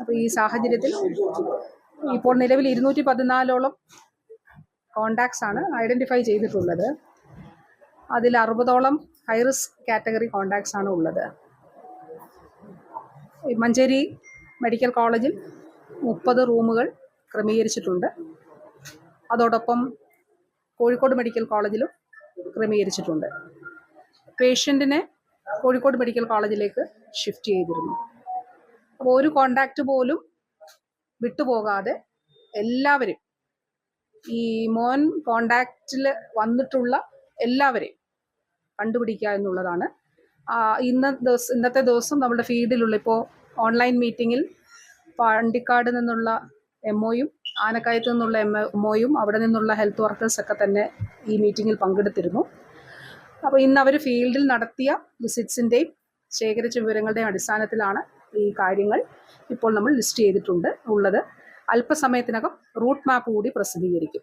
അപ്പോൾ ഈ സാഹചര്യത്തിൽ ഇപ്പോൾ നിലവിൽ ഇരുന്നൂറ്റി പതിനാലോളം കോണ്ടാക്ട്സ് ആണ് ഐഡന്റിഫൈ ചെയ്തിട്ടുള്ളത്. അതിൽ അറുപതോളം ഹൈ റിസ്ക് കാറ്റഗറി കോണ്ടാക്ട്സ് ആണ് ഉള്ളത്. മഞ്ചേരി മെഡിക്കൽ കോളേജിൽ മുപ്പത് റൂമുകൾ ക്രമീകരിച്ചിട്ടുണ്ട്. അതോടൊപ്പം കോഴിക്കോട് മെഡിക്കൽ കോളേജിലും ക്രമീകരിച്ചിട്ടുണ്ട്. പേഷ്യന്റിനെ കോഴിക്കോട് മെഡിക്കൽ കോളേജിലേക്ക് ഷിഫ്റ്റ് ചെയ്തിരുന്നു. ഒരു കോണ്ടാക്ട് പോലും വിട്ടുപോകാതെ എല്ലാവരും ഈ മോൻ കോണ്ടാക്റ്റിൽ വന്നിട്ടുള്ള എല്ലാവരെയും കണ്ടുപിടിക്കുക എന്നുള്ളതാണ്. ഇന്ന ദിവസം ഇന്നത്തെ ദിവസം നമ്മുടെ ഫീൽഡിലുള്ള ഇപ്പോൾ ഓൺലൈൻ മീറ്റിങ്ങിൽ പാണ്ടിക്കാട് നിന്നുള്ള എം ഒയും ആനക്കയത്ത് നിന്നുള്ള എം ഒയും അവിടെ നിന്നുള്ള ഹെൽത്ത് വർക്കേഴ്സ് ഒക്കെ തന്നെ ഈ മീറ്റിങ്ങിൽ പങ്കെടുത്തിരുന്നു. അപ്പോൾ ഇന്ന് അവർ ഫീൽഡിൽ നടത്തിയ വിസിറ്റ്സിന്റെയും ശേഖരിച്ച വിവരങ്ങളുടെ അടിസ്ഥാനത്തിലാണ് ഈ കാര്യങ്ങൾ ഇപ്പോൾ നമ്മൾ ലിസ്റ്റ് ചെയ്തിട്ടുണ്ട് ഉള്ളത്. അല്പസമയത്തിനകം റൂട്ട് മാപ്പ് കൂടി പ്രസിദ്ധീകരിക്കും.